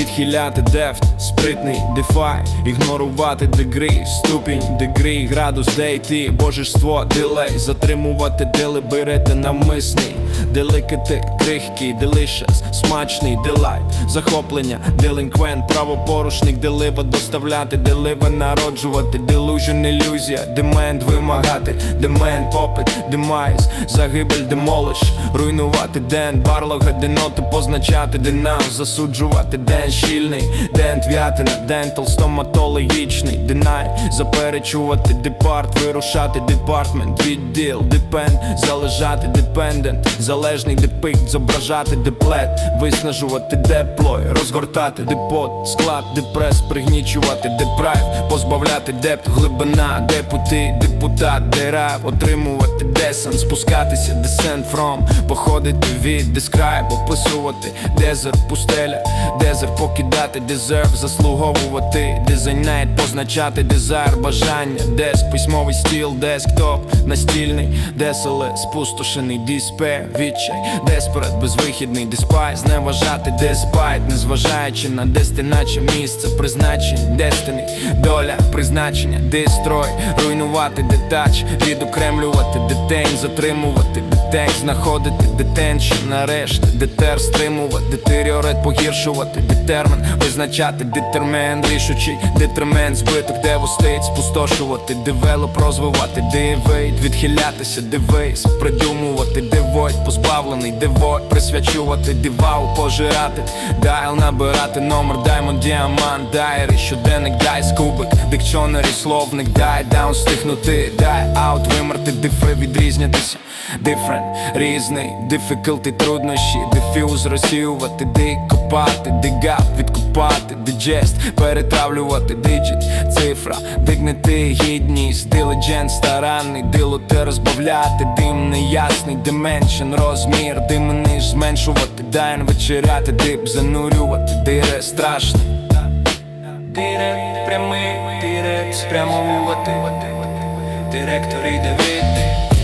відхиляти дефт, спритний дефай, ігнорувати дегрі, ступінь, дегрі, градус, де йти, божество, дилей, затримувати дили, берете навмисний, деликати, крихкий, делишес, смачний, дилайт, захоплення, делінквент, правопорушник, делива, доставляти, делива, народжувати, делюжен, ілюзія, демент, вимагати, демент, попит, демайз, загибель, демолиш, руйнувати ден, барлога, деноти, позначати, динам, засуджувати ден, щільний, ден, твятина, дентал, стоматологічний, динай, заперечувати, департ, вирушати, департмент, відділ, депен, залежати, депендент, залежний депикт, зображати, деплет, виснажувати, деплой, розгортати, депот, склад, депрес, пригнічувати, депрайв, позбавляти депт, глибина, депути, депутат, де дерев, отримувати десен, спускатися, десент фром, походити від describe, описувати, дезерт, пустеля, дезерт, покидати, дезерв, заслуговувати, дизайнет, позначати, дезайр, бажання, дес, письмовий стіл, десктоп, настільний, деселе, спустошений, диспе, відчай, десперат, безвихідний, диспай, зневажати, деспайт, незважаючи на дестиначе місце, призначень, дестини, доля, призначення, дистрой, руйнувати, детач, відокремлювати, детень, затримувати, детень, знаходити, детеншн, нарешті, детер, стримувати, детеріорет, погіршувати, детермін, визначати, детермен, рішучий, детермент, збиток, девостейт, спустошувати, девелоп, розвивати, дивейт, відхилятися, девейс, придумувати, девойт, позбавлений, девойт, присвячувати, дивау, пожирати, дайл, набирати номер, даймонд, діамант, дайри, щоденник, дайс, кубик, дикчонері, словник, дай, даун, стихнути, дай, аут, вимерти, дифри, відрізнятися, different, різний, difficulty, труднощі, дефюз, розсіювати, дик, копати, дигап, відкопати, диджест, перетравлювати, диджит, цифра, дигнити, гідність, дилиджент, старанний, дилоти розбавляти, дим неясний, дименшн, розмір, димниш, зменшувати, дайн, вечеряти, дип, занурювати, дире, страшно. Дире, прямий, дире, спрямовувати, директор іде від